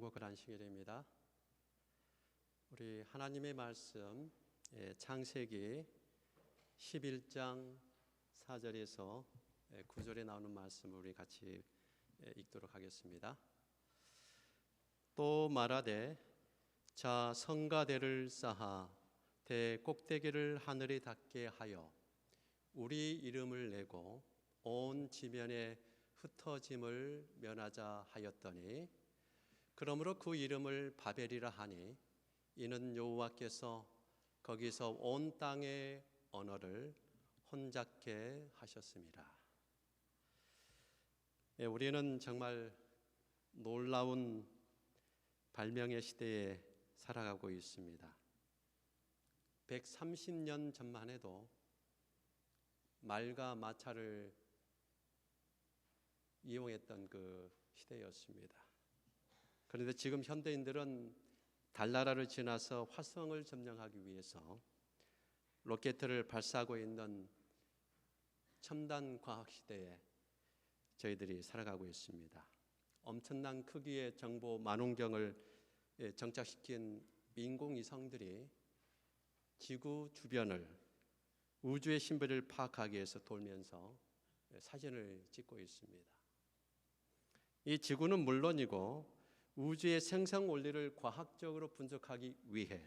행복한 안식일입니다. 우리 하나님의 말씀 예, 창세기 11장 4절에서 9절에 나오는 말씀을 우리 같이 예, 읽도록 하겠습니다. 또 말하되 자 성가대를 쌓아 대 꼭대기를 하늘에 닿게 하여 우리 이름을 내고 온 지면에 흩어짐을 면하자 하였더니 그러므로 그 이름을 바벨이라 하니 이는 여호와께서 거기서 온 땅의 언어를 혼잡게 하셨습니다. 예, 우리는 정말 놀라운 발명의 시대에 살아가고 있습니다. 130년 전만 해도 말과 마차를 이용했던 그 시대였습니다. 그런데 지금 현대인들은 달나라를 지나서 화성을 점령하기 위해서 로켓을 발사하고 있는 첨단 과학 시대에 저희들이 살아가고 있습니다. 엄청난 크기의 정보 만원경을 예, 정착시킨 인공위성들이 지구 주변을 우주의 신비를 파악하기 위해서 돌면서 예, 사진을 찍고 있습니다. 이 지구는 물론이고 우주의 생성 원리를 과학적으로 분석하기 위해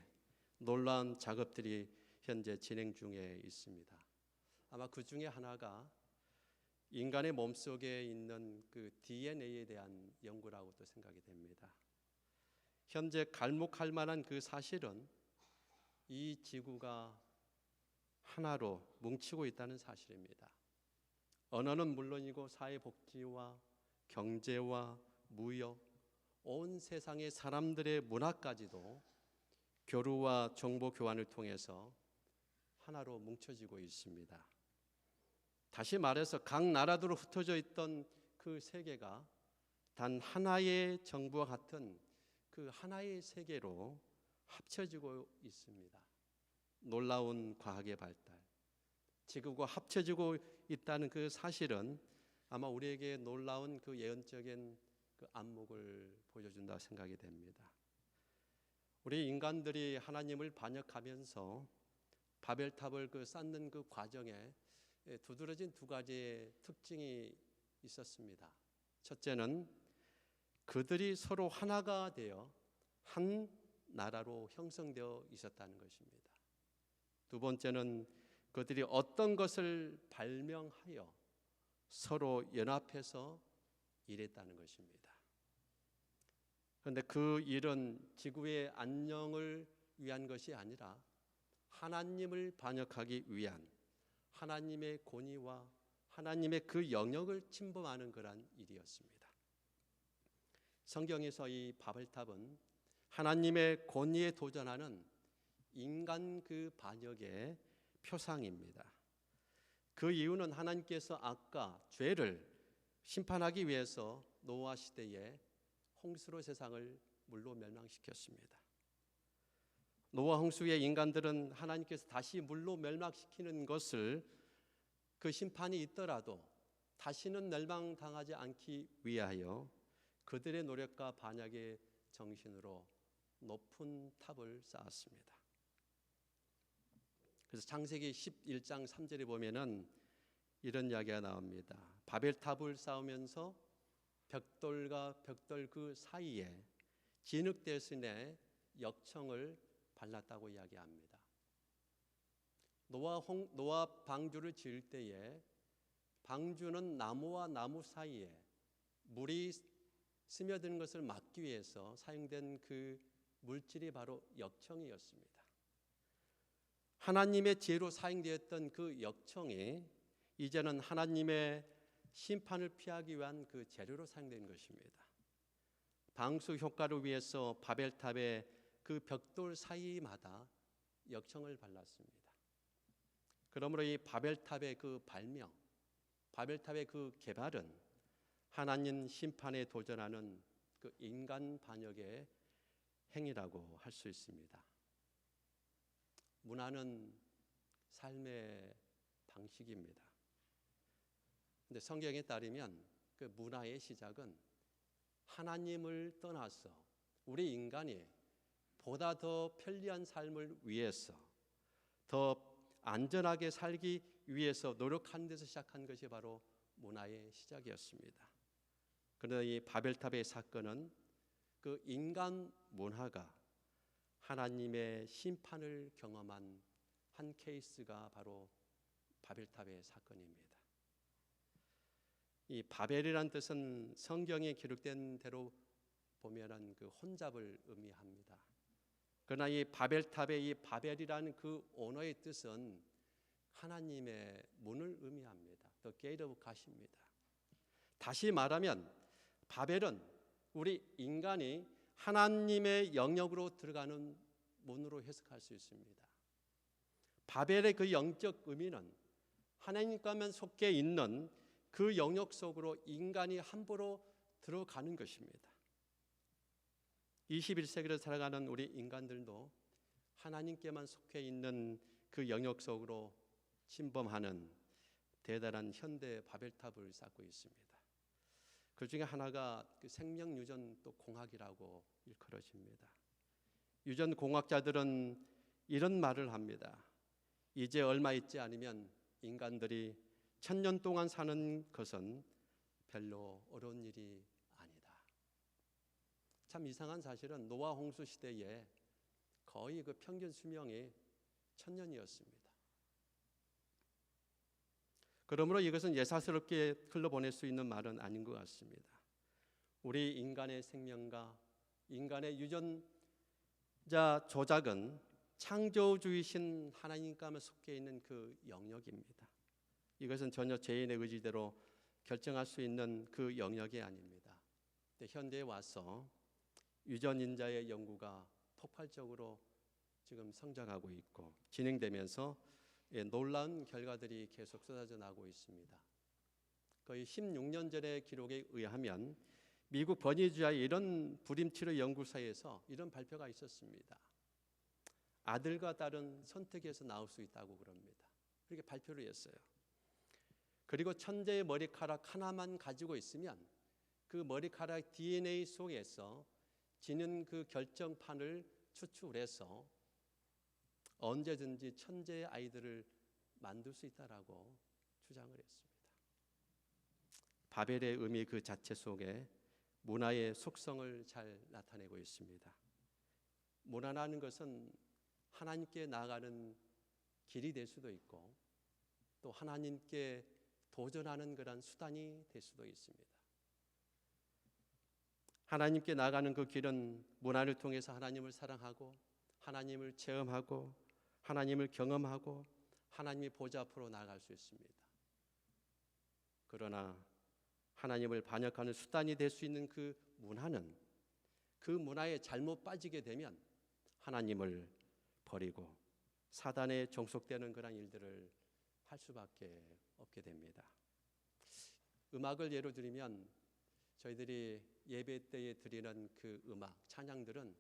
놀라운 작업들이 현재 진행 중에 있습니다. 아마 그 중에 하나가 인간의 몸속에 있는 그 DNA에 대한 연구라고도 생각이 됩니다. 현재 갈목할 만한 그 사실은 이 지구가 하나로 뭉치고 있다는 사실입니다. 언어는 물론이고 사회 복지와 경제와 무역, 온 세상의 사람들의 문화까지도 교류와 정보 교환을 통해서 하나로 뭉쳐지고 있습니다. 다시 말해서 각 나라들로 흩어져 있던 그 세계가 단 하나의 정부와 같은 그 하나의 세계로 합쳐지고 있습니다. 놀라운 과학의 발달, 지구가 합쳐지고 있다는 그 사실은 아마 우리에게 놀라운 그 예언적인 그 안목을 보여준다 생각이 됩니다. 우리 인간들이 하나님을 반역하면서 바벨탑을 그 쌓는 그 과정에 두드러진 두 가지의 특징이 있었습니다. 첫째는 그들이 서로 하나가 되어 한 나라로 형성되어 있었다는 것입니다. 두 번째는 그들이 어떤 것을 발명하여 서로 연합해서 일했다는 것입니다. 그런데 그 일은 지구의 안녕을 위한 것이 아니라 하나님을 반역하기 위한 하나님의 권위와 하나님의 그 영역을 침범하는 그러한 일이었습니다. 성경에서 이 바벨탑은 하나님의 권위에 도전하는 인간 그 반역의 표상입니다. 그 이유는 하나님께서 아까 죄를 심판하기 위해서 노아 시대에 홍수로 세상을 물로 멸망시켰습니다. 노아 홍수의 인간들은 하나님께서 다시 물로 멸망시키는 것을 그 심판이 있더라도 다시는 멸망당하지 않기 위하여 그들의 노력과 반역의 정신으로 높은 탑을 쌓았습니다. 그래서 창세기 11장 3절에 보면은 이런 이야기가 나옵니다. 바벨탑을 쌓으면서 벽돌과 벽돌 그 사이에 진흙 대신에 역청을 발랐다고 이야기합니다. 노아, 홍, 노아 방주를 지을 때에 방주는 나무와 나무 사이에 물이 스며드는 것을 막기 위해서 사용된 그 물질이 바로 역청이었습니다. 하나님의 지혜로 사용되었던 그 역청이 이제는 하나님의 심판을 피하기 위한 그 재료로 사용된 것입니다. 방수 효과를 위해서 바벨탑의 그 벽돌 사이마다 역청을 발랐습니다. 그러므로 이 바벨탑의 그 발명, 바벨탑의 그 개발은 하나님 심판에 도전하는 그 인간 반역의 행위라고 할 수 있습니다. 문화는 삶의 방식입니다. 근데 성경에 따르면 그 문화의 시작은 하나님을 떠나서 우리 인간이 보다 더 편리한 삶을 위해서 더 안전하게 살기 위해서 노력하는 데서 시작한 것이 바로 문화의 시작이었습니다. 그러나 이 바벨탑의 사건은 그 인간 문화가 하나님의 심판을 경험한 한 케이스가 바로 바벨탑의 사건입니다. 이 바벨이란 뜻은 성경에 기록된 대로 보면은 그 혼잡을 의미합니다. 그러나 이 바벨탑의 이 바벨이라는 그 언어의 뜻은 하나님의 문을 의미합니다. The gate of God입니다. 다시 말하면 바벨은 우리 인간이 하나님의 영역으로 들어가는 문으로 해석할 수 있습니다. 바벨의 그 영적 의미는 하나님과만 속해 있는 그 영역 속으로 인간이 함부로 들어가는 것입니다. 21세기를 살아가는 우리 인간들도 하나님께만 속해 있는 그 영역 속으로 침범하는 대단한 현대 바벨탑을 쌓고 있습니다. 그 중에 하나가 그 생명 유전 또 공학이라고 일컬어집니다. 유전 공학자들은 이런 말을 합니다. 이제 얼마 있지 않으면 인간들이 천년 동안 사는 것은 별로 어려운 일이 아니다. 참 이상한 사실은 노아 홍수 시대에 거의 그 평균 수명이 천년이었습니다. 그러므로 이것은 예사스럽게 흘러보낼 수 있는 말은 아닌 것 같습니다. 우리 인간의 생명과 인간의 유전자 조작은 창조주이신 하나님과만 속해 있는 그 영역입니다. 이것은 전혀 죄인의 의지대로 결정할 수 있는 그 영역이 아닙니다. 현대에 와서 유전인자의 연구가 폭발적으로 지금 성장하고 있고 진행되면서 예, 놀라운 결과들이 계속 쏟아져 나오고 있습니다. 거의 16년 전의 기록에 의하면 미국 버니주아의 이런 불임치료 연구사에서 이런 발표가 있었습니다. 아들과 딸은 선택해서 나올 수 있다고 그럽니다. 그렇게 발표를 했어요. 그리고 천재의 머리카락 하나만 가지고 있으면 그 머리카락 DNA 속에서 지는 그 결정판을 추출해서 언제든지 천재의 아이들을 만들 수 있다라고 주장을 했습니다. 바벨의 의미 그 자체 속에 문화의 속성을 잘 나타내고 있습니다. 문화라는 것은 하나님께 나아가는 길이 될 수도 있고 또 하나님께 도전하는 그런 수단이 될 수도 있습니다. 하나님께 나가는 그 길은 문화를 통해서 하나님을 사랑하고 하나님을 체험하고 하나님을 경험하고 하나님의 보좌 앞으로 나아갈 수 있습니다. 그러나 하나님을 반역하는 수단이 될 수 있는 그 문화는 그 문화에 잘못 빠지게 되면 하나님을 버리고 사단에 종속되는 그런 일들을 할 수밖에 없게 됩니다. 음악을 예로 들면 저희들이 예배 때에 드리는 그 음악 찬양들은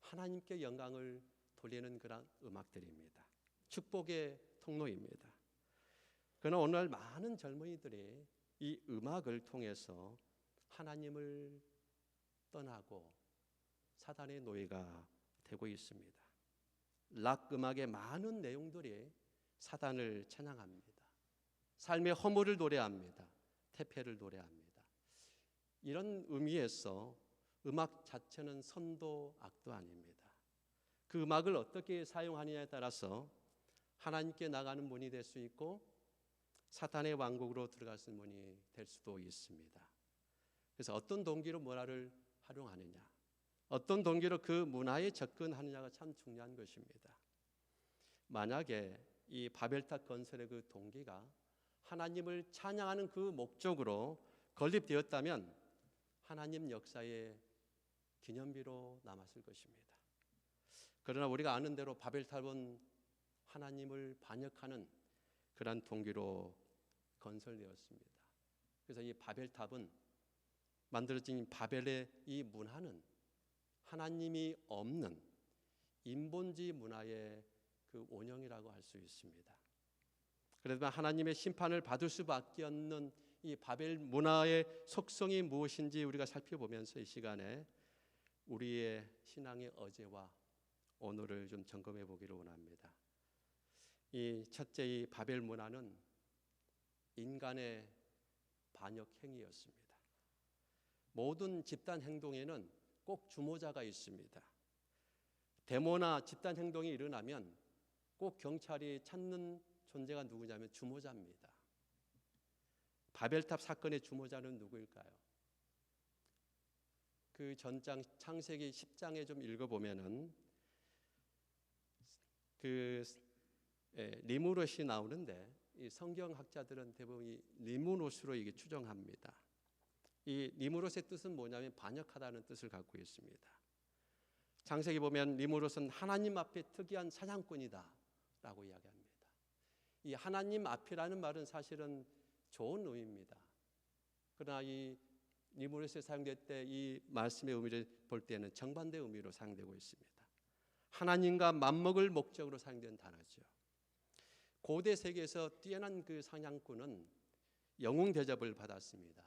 하나님께 영광을 돌리는 그런 음악들입니다. 축복의 통로입니다. 그러나 오늘 많은 젊은이들이 이 음악을 통해서 하나님을 떠나고 사단의 노예가 되고 있습니다. 락 음악의 많은 내용들이 사단을 찬양합니다. 삶의 허물을 노래합니다. 태폐를 노래합니다. 이런 의미에서 음악 자체는 선도 악도 아닙니다. 그 음악을 어떻게 사용하느냐에 따라서 하나님께 나가는 문이 될 수 있고 사탄의 왕국으로 들어갈 수 있는 문이 될 수도 있습니다. 그래서 어떤 동기로 문화를 활용하느냐, 어떤 동기로 그 문화에 접근하느냐가 참 중요한 것입니다. 만약에 이 바벨탑 건설의 그 동기가 하나님을 찬양하는 그 목적으로 건립되었다면 하나님 역사의 기념비로 남았을 것입니다. 그러나 우리가 아는 대로 바벨탑은 하나님을 반역하는 그러한 동기로 건설되었습니다. 그래서 이 바벨탑은 만들어진 바벨의 이 문화는 하나님이 없는 인본주의 문화의 그 원형이라고 할 수 있습니다. 그래도 하나님의 심판을 받을 수밖에 없는 이 바벨 문화의 속성이 무엇인지 우리가 살펴보면서 이 시간에 우리의 신앙의 어제와 오늘을 좀 점검해 보기를 원합니다. 이 첫째 이 바벨 문화는 인간의 반역 행위였습니다. 모든 집단 행동에는 꼭 주모자가 있습니다. 데모나 집단 행동이 일어나면 꼭 경찰이 찾는 존재가 누구냐면 주모자입니다. 바벨탑 사건의 주모자는 누구일까요? 그 전장 창세기 10장에 좀 읽어보면은 그 예, 리무롯이 나오는데 이 성경학자들은 대부분 이 리무롯으로 이게 추정합니다. 이 리무롯의 뜻은 뭐냐면 반역하다는 뜻을 갖고 있습니다. 창세기 보면 리무롯은 하나님 앞에 특이한 사냥꾼이다라고 이야기합니다. 이 하나님 앞이라는 말은 사실은 좋은 의미입니다. 그러나 이 리무롯에 사용될 때 이 말씀의 의미를 볼 때는 정반대 의미로 사용되고 있습니다. 하나님과 맞먹을 목적으로 사용된 단어죠. 고대 세계에서 뛰어난 그 사냥꾼은 영웅 대접을 받았습니다.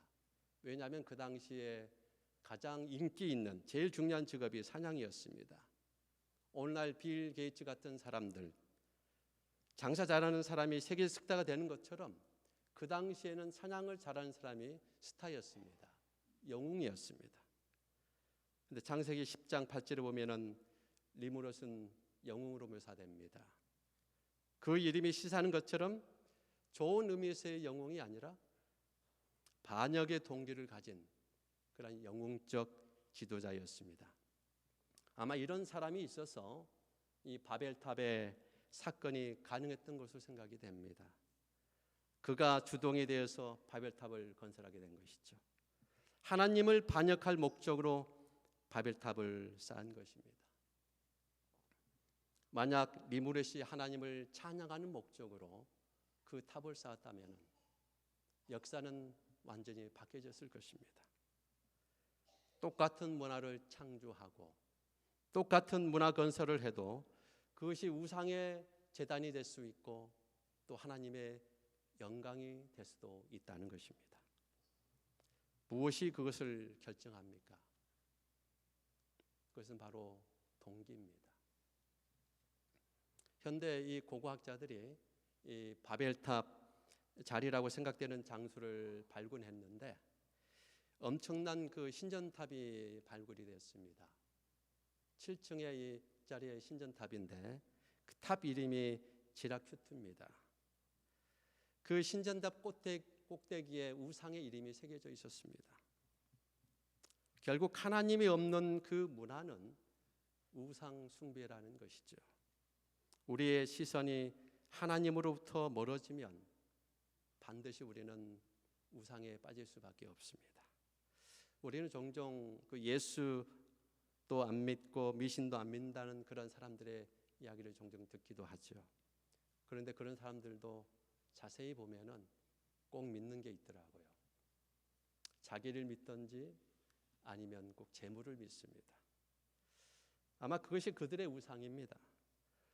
왜냐하면 그 당시에 가장 인기 있는 제일 중요한 직업이 사냥이었습니다. 오늘날 빌 게이츠 같은 사람들 장사 잘하는 사람이 세계 스타가 되는 것처럼 그 당시에는 사냥을 잘하는 사람이 스타였습니다. 영웅이었습니다. 근데 창세기 10장 8절에 보면은 리무롯은 영웅으로 묘사됩니다. 그 이름이 시사하는 것처럼 좋은 의미에서의 영웅이 아니라 반역의 동기를 가진 그런 영웅적 지도자였습니다. 아마 이런 사람이 있어서 이 바벨탑의 사건이 가능했던 것으로 생각이 됩니다. 그가 주동에 대해서 바벨탑을 건설하게 된 것이죠. 하나님을 반역할 목적으로 바벨탑을 쌓은 것입니다. 만약 리무렛이 하나님을 찬양하는 목적으로 그 탑을 쌓았다면 역사는 완전히 바뀌어졌을 것입니다. 똑같은 문화를 창조하고 똑같은 문화 건설을 해도 그것이 우상의 재단이 될 수 있고 또 하나님의 영광이 될 수도 있다는 것입니다. 무엇이 그것을 결정합니까? 그것은 바로 동기입니다. 현대 이 고고학자들이 이 바벨탑 자리라고 생각되는 장소를 발굴했는데 엄청난 그 신전탑이 발굴이 됐습니다. 7층의 이 자리의 신전 탑인데 그 탑 이름이 지라큐트입니다. 그 신전탑 꼭대기 에 우상의 이름이 새겨져 있었습니다. 결국 하나님이 없는 그 문화는 우상 숭배라는 것이죠. 우리의 시선이 하나님으로부터 멀어지면 반드시 우리는 우상에 빠질 수밖에 없습니다. 우리는 종종 그 예수 도안 믿고 미신도 안 믿는다는 그런 사람들의 이야기를 종종 듣기도 하죠. 그런데 그런 사람들도 자세히 보면은 꼭 믿는 게 있더라고요. 자기를 믿든지 아니면 꼭 재물을 믿습니다. 아마 그것이 그들의 우상입니다.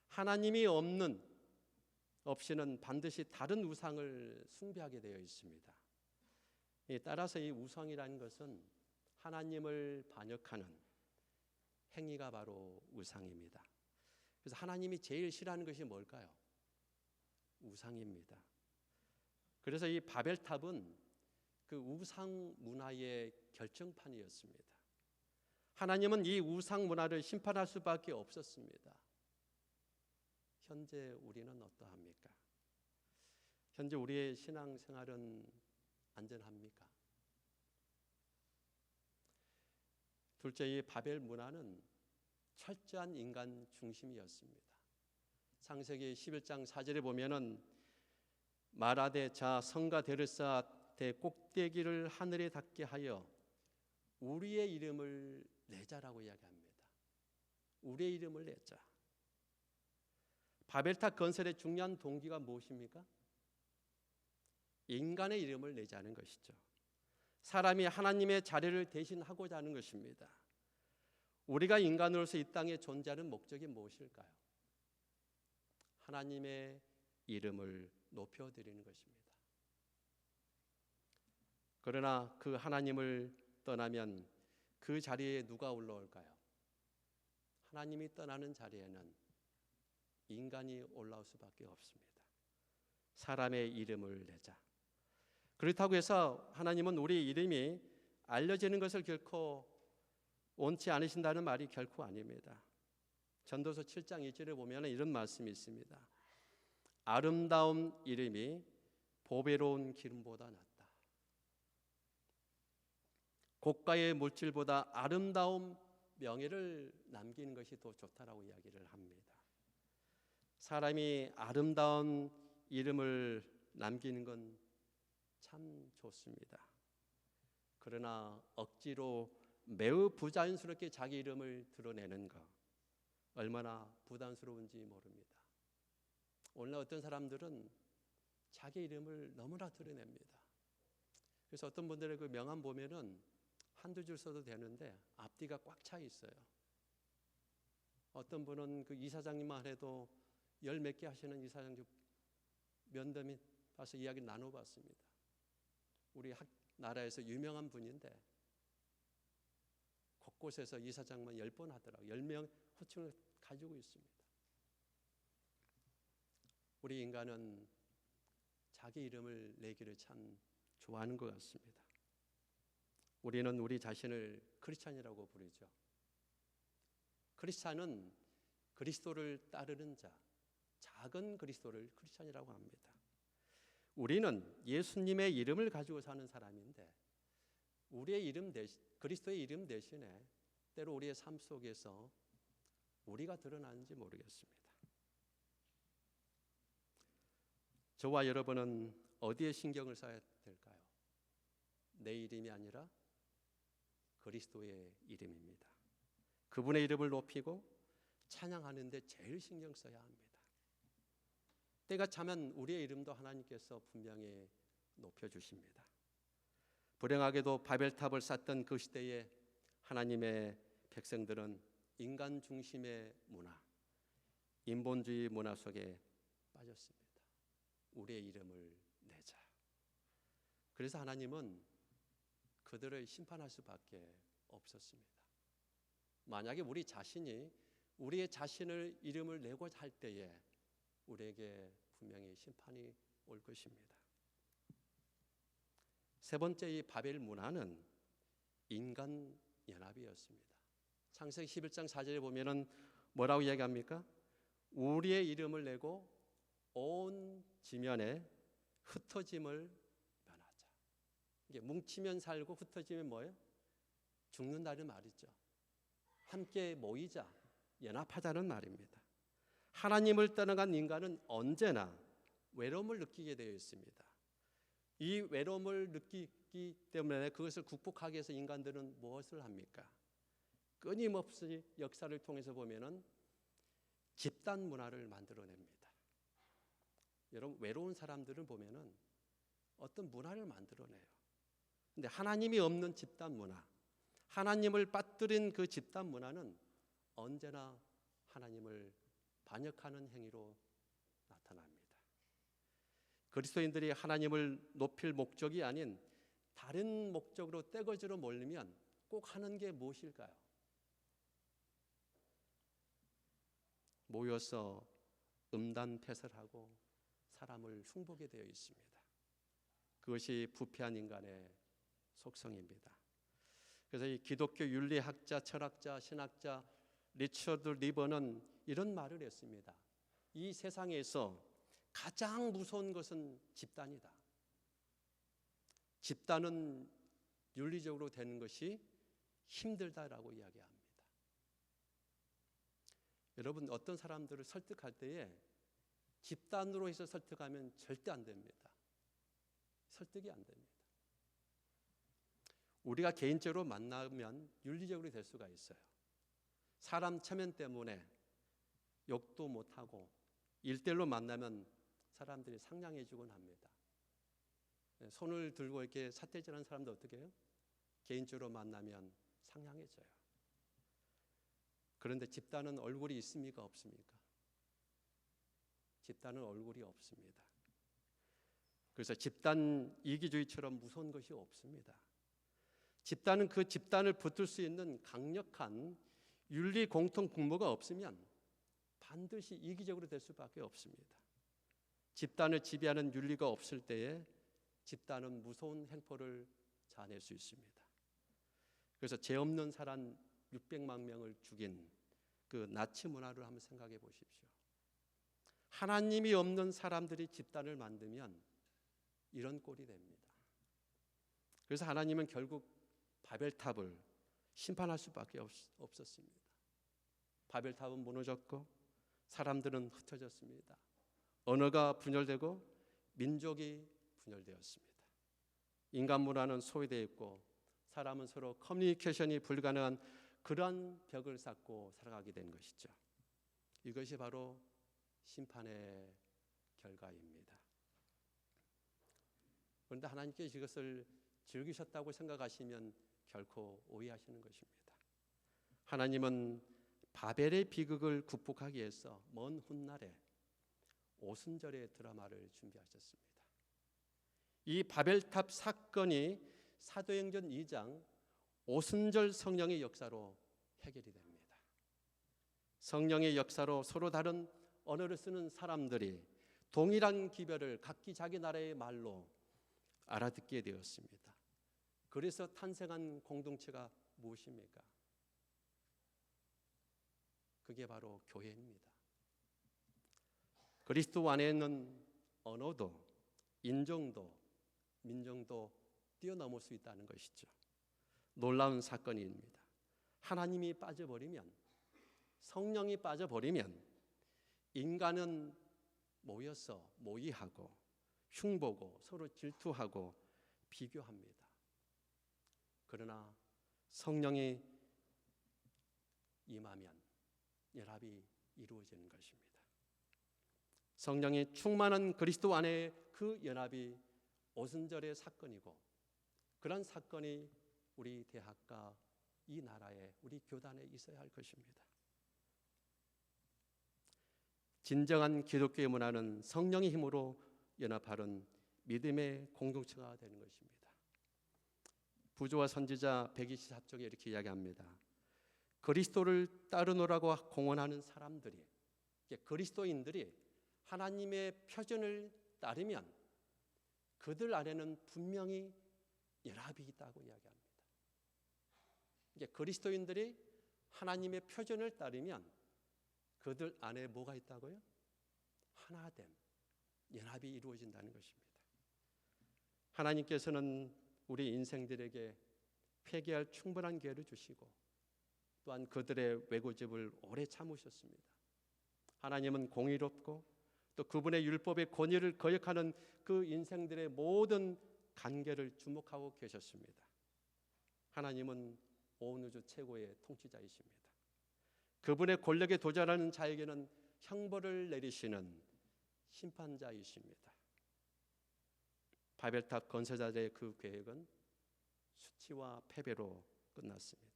하나님이 없는 없이는 반드시 다른 우상을 숭배하게 되어 있습니다. 따라서 이 우상이라는 것은 하나님을 반역하는 행위가 바로 우상입니다. 그래서 하나님이 제일 싫어하는 것이 뭘까요? 우상입니다. 그래서 이 바벨탑은 그 우상 문화의 결정판이었습니다. 하나님은 이 우상 문화를 심판할 수밖에 없었습니다. 현재 우리는 어떠합니까? 현재 우리의 신앙 생활은 안전합니까? 둘째, 이 바벨 문화는 철저한 인간 중심이었습니다. 창세기 11장 4절에 보면은 마라데 자 성가 대를 쌓아 대 꼭대기를 하늘에 닿게 하여 우리의 이름을 내자라고 이야기합니다. 우리의 이름을 내자. 바벨탑 건설의 중요한 동기가 무엇입니까? 인간의 이름을 내자는 것이죠. 사람이 하나님의 자리를 대신하고자 하는 것입니다. 우리가 인간으로서 이 땅에 존재하는 목적이 무엇일까요? 하나님의 이름을 높여드리는 것입니다. 그러나 그 하나님을 떠나면 그 자리에 누가 올라올까요? 하나님이 떠나는 자리에는 인간이 올라올 수밖에 없습니다. 사람의 이름을 내자. 그렇다고 해서 하나님은 우리 이름이 알려지는 것을 결코 원치 않으신다는 말이 결코 아닙니다. 전도서 7장 2절에 보면 이런 말씀이 있습니다. 아름다운 이름이 보배로운 기름보다 낫다. 고가의 물질보다 아름다운 명예를 남기는 것이 더 좋다라고 이야기를 합니다. 사람이 아름다운 이름을 남기는 건 참 좋습니다. 그러나 억지로 매우 부자연스럽게 자기 이름을 드러내는 것 얼마나 부담스러운지 모릅니다. 오늘 어떤 사람들은 자기 이름을 너무나 드러냅니다. 그래서 어떤 분들의 그 명함 보면은 한두 줄 써도 되는데 앞뒤가 꽉 차 있어요. 어떤 분은 그 이사장님만 해도 열 몇 개 하시는 이사장님 면담이 가서 이야기 나눠봤습니다. 우리 학, 나라에서 유명한 분인데 곳곳에서 이사장만 열번 하더라고요. 열명 호칭을 가지고 있습니다. 우리 인간은 자기 이름을 내기를 참 좋아하는 것 같습니다. 우리는 우리 자신을 크리스찬이라고 부르죠. 크리스찬은 그리스도를 따르는 자, 작은 그리스도를 크리스찬이라고 합니다. 우리는 예수님의 이름을 가지고 사는 사람인데 우리의 이름 대신 그리스도의 이름 대신에 때로 우리의 삶 속에서 우리가 드러나는지 모르겠습니다. 저와 여러분은 어디에 신경을 써야 될까요? 내 이름이 아니라 그리스도의 이름입니다. 그분의 이름을 높이고 찬양하는데 제일 신경 써야 합니다. 때가 차면 우리의 이름도 하나님께서 분명히 높여 주십니다. 불행하게도 바벨탑을 쌓던 그 시대에 하나님의 백성들은 인간 중심의 문화, 인본주의 문화 속에 빠졌습니다. 우리의 이름을 내자. 그래서 하나님은 그들을 심판할 수밖에 없었습니다. 만약에 우리 자신이 우리의 자신을 이름을 내고자 할 때에 우리에게 분명히 심판이 올 것입니다. 세 번째 이 바벨 문화는 인간 연합이었습니다. 창세기 11장 4절에 보면은 뭐라고 이야기합니까? 우리의 이름을 내고 온 지면에 흩어짐을 면하자. 이게 뭉치면 살고 흩어지면 뭐예요? 죽는다는 말이죠. 함께 모이자, 연합하자는 말입니다. 하나님을 떠나간 인간은 언제나 외로움을 느끼게 되어 있습니다. 이 외로움을 느끼기 때문에 그것을 극복하기 위해서 인간들은 무엇을 합니까? 끊임없이 역사를 통해서 보면은 집단 문화를 만들어냅니다. 여러분 외로운 사람들을 보면은 어떤 문화를 만들어내요. 근데 하나님이 없는 집단 문화, 하나님을 빠뜨린 그 집단 문화는 언제나 하나님을 반역하는 행위로 나타납니다. 그리스도인들이 하나님을 높일 목적이 아닌 다른 목적으로 떼거지로 몰리면 꼭 하는 게 무엇일까요? 모여서 음담패설하고 사람을 흉보게 되어 있습니다. 그것이 부패한 인간의 속성입니다. 그래서 이 기독교 윤리학자, 철학자, 신학자 리처드 리버는 이런 말을 했습니다. 이 세상에서 가장 무서운 것은 집단이다. 집단은 윤리적으로 되는 것이 힘들다라고 이야기합니다. 여러분 어떤 사람들을 설득할 때에 집단으로 해서 설득하면 절대 안 됩니다. 설득이 안 됩니다. 우리가 개인적으로 만나면 윤리적으로 될 수가 있어요. 사람 체면 때문에 욕도 못하고 일대일로 만나면 사람들이 상냥해지곤 합니다. 네, 손을 들고 이렇게 사태질하는 사람도 어떻게 해요? 개인적으로 만나면 상냥해져요. 그런데 집단은 얼굴이 있습니까? 없습니까? 집단은 얼굴이 없습니다. 그래서 집단 이기주의처럼 무서운 것이 없습니다. 집단은 그 집단을 붙들 수 있는 강력한 윤리 공통 분모가 없으면 반드시 이기적으로 될 수밖에 없습니다. 집단을 지배하는 윤리가 없을 때에 집단은 무서운 행포를 자낼 수 있습니다. 그래서 죄 없는 사람 600만 명을 죽인 그 나치 문화를 한번 생각해 보십시오. 하나님이 없는 사람들이 집단을 만들면 이런 꼴이 됩니다. 그래서 하나님은 결국 바벨탑을 심판할 수밖에 없, 없었습니다. 바벨탑은 무너졌고 사람들은 흩어졌습니다. 언어가 분열되고 민족이 분열되었습니다. 인간 문화는 소외되어 있고 사람은 서로 커뮤니케이션이 불가능한 그러한 벽을 쌓고 살아가게 된 것이죠. 이것이 바로 심판의 결과입니다. 그런데 하나님께서 이것을 즐기셨다고 생각하시면 결코 오해하시는 것입니다. 하나님은 바벨의 비극을 극복하기 위해서 먼 훗날에 오순절의 드라마를 준비하셨습니다. 이 바벨탑 사건이 사도행전 2장 오순절 성령의 역사로 해결이 됩니다. 성령의 역사로 서로 다른 언어를 쓰는 사람들이 동일한 기별을 각기 자기 나라의 말로 알아듣게 되었습니다. 그래서 탄생한 공동체가 무엇입니까? 그게 바로 교회입니다. 그리스도 안에 있는 언어도 인종도 민족도 뛰어넘을 수 있다는 것이죠. 놀라운 사건입니다. 하나님이 빠져버리면 성령이 빠져버리면 인간은 모여서 모의하고 흉보고 서로 질투하고 비교합니다. 그러나 성령이 임하면 연합이 이루어지는 것입니다. 성령이 충만한 그리스도 안에 그 연합이 오순절의 사건이고 그런 사건이 우리 대학과 이 나라에 우리 교단에 있어야 할 것입니다. 진정한 기독교의 문화는 성령의 힘으로 연합하는 믿음의 공동체가 되는 것입니다. 부조와 선지자 124쪽에 이렇게 이야기합니다. 그리스도를 따르노라고 공언하는 사람들이 그리스도인들이 하나님의 표준을 따르면 그들 안에는 분명히 연합이 있다고 이야기합니다. 그리스도인들이 하나님의 표준을 따르면 그들 안에 뭐가 있다고요? 하나됨, 연합이 이루어진다는 것입니다. 하나님께서는 우리 인생들에게 회개할 충분한 기회를 주시고 또한 그들의 외고집을 오래 참으셨습니다. 하나님은 공의롭고 또 그분의 율법의 권위를 거역하는 그 인생들의 모든 관계를 주목하고 계셨습니다. 하나님은 온 우주 최고의 통치자이십니다. 그분의 권력에 도전하는 자에게는 형벌을 내리시는 심판자이십니다. 바벨탑 건설자들의 그 계획은 수치와 패배로 끝났습니다.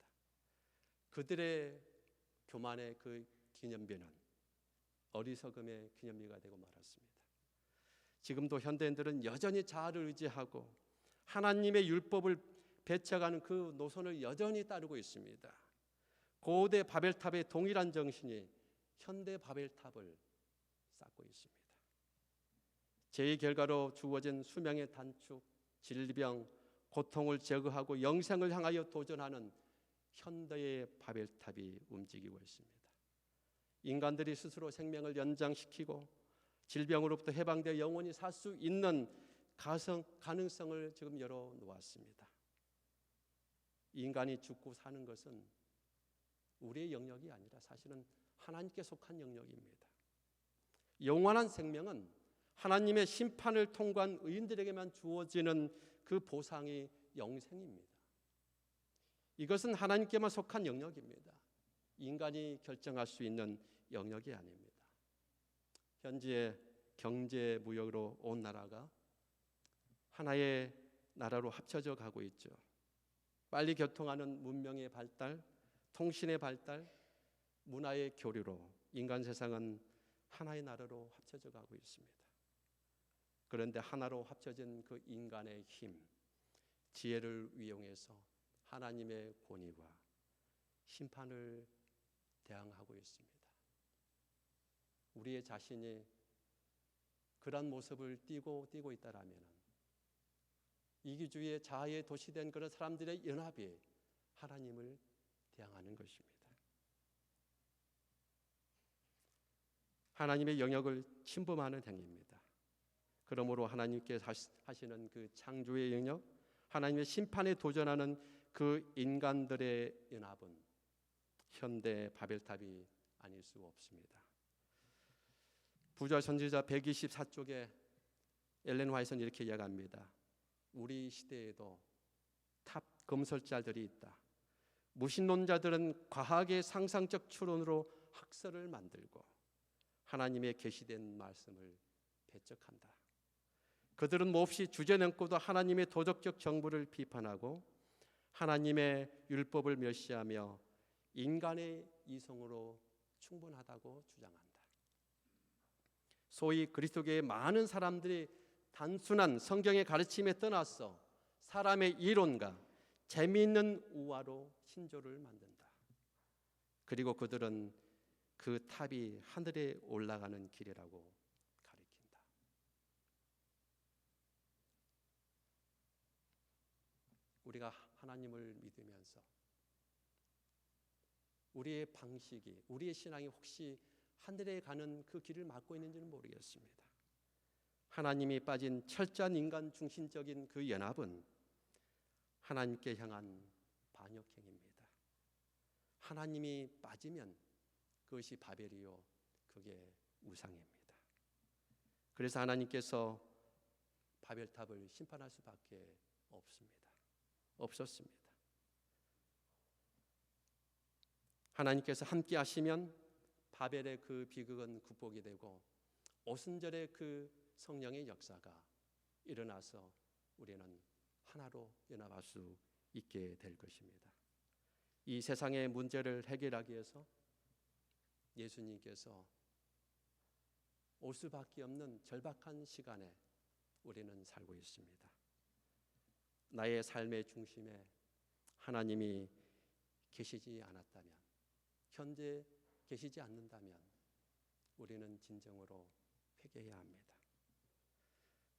그들의 교만의 그 기념비는 어리석음의 기념비가 되고 말았습니다. 지금도 현대인들은 여전히 자아를 의지하고 하나님의 율법을 배척하는 그 노선을 여전히 따르고 있습니다. 고대 바벨탑의 동일한 정신이 현대 바벨탑을 쌓고 있습니다. 제의 결과로 주어진 수명의 단축, 질병, 고통을 제거하고 영생을 향하여 도전하는 현대의 바벨탑이 움직이고 있습니다. 인간들이 스스로 생명을 연장시키고 질병으로부터 해방되어 영원히 살 수 있는 가성, 가능성을 지금 열어 놓았습니다. 인간이 죽고 사는 것은 우리의 영역이 아니라 사실은 하나님께 속한 영역입니다. 영원한 생명은 하나님의 심판을 통과한 의인들에게만 주어지는 그 보상이 영생입니다. 이것은 하나님께만 속한 영역입니다. 인간이 결정할 수 있는 영역이 아닙니다. 현재 경제 무역으로 온 나라가 하나의 나라로 합쳐져 가고 있죠. 빨리 교통하는 문명의 발달, 통신의 발달, 문화의 교류로 인간 세상은 하나의 나라로 합쳐져 가고 있습니다. 그런데 하나로 합쳐진 그 인간의 힘, 지혜를 이용해서 하나님의 권위와 심판을 대항하고 있습니다. 우리의 자신이 그런 모습을 띠고 띠고 있다라면 이기주의 자아의 도시된 그런 사람들의 연합이 하나님을 대항하는 것입니다. 하나님의 영역을 침범하는 행위입니다. 그러므로 하나님께 하시는 그 창조의 영역, 하나님의 심판에 도전하는 그 인간들의 연합은 현대 바벨탑이 아닐 수 없습니다. 부자 선지자 124쪽에 엘렌 화이트는 이렇게 이야기합니다. 우리 시대에도 탑 검설자들이 있다. 무신론자들은 과학의 상상적 추론으로 학설을 만들고 하나님의 계시된 말씀을 배척한다. 그들은 몹시 주제 넘고도 하나님의 도덕적 정부를 비판하고 하나님의 율법을 멸시하며 인간의 이성으로 충분하다고 주장한다. 소위 그리스도교의 많은 사람들이 단순한 성경의 가르침에 떠나서 사람의 이론과 재미있는 우화로 신조를 만든다. 그리고 그들은 그 탑이 하늘에 올라가는 길이라고 가리킨다. 우리가 하나님을 믿으면서 우리의 방식이 우리의 신앙이 혹시 하늘에 가는 그 길을 막고 있는지는 모르겠습니다. 하나님이 빠진 철저한 인간 중심적인 그 연합은 하나님께 향한 반역행입니다. 하나님이 빠지면 그것이 바벨이요 그게 우상입니다. 그래서 하나님께서 바벨탑을 심판할 수밖에 없습니다. 없었습니다. 하나님께서 함께 하시면 바벨의 그 비극은 극복이 되고 오순절의 그 성령의 역사가 일어나서 우리는 하나로 연합할 수 있게 될 것입니다. 이 세상의 문제를 해결하기 위해서 예수님께서 올 수밖에 없는 절박한 시간에 우리는 살고 있습니다. 나의 삶의 중심에 하나님이 계시지 않았다면, 현재 계시지 않는다면, 우리는 진정으로 회개해야 합니다.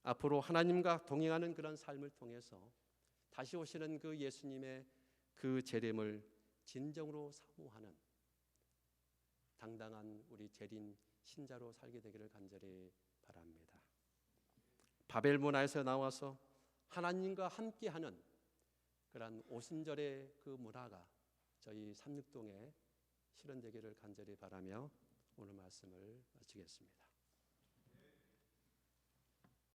앞으로 하나님과 동행하는 그런 삶을 통해서 다시 오시는 그 예수님의 그 재림을 진정으로 사모하는 당당한 우리 재림 신자로 살게 되기를 간절히 바랍니다. 바벨 문화에서 나와서 하나님과 함께하는 그러한 오순절의 그 문화가 저희 삼육동에 실현되기를 간절히 바라며 오늘 말씀을 마치겠습니다.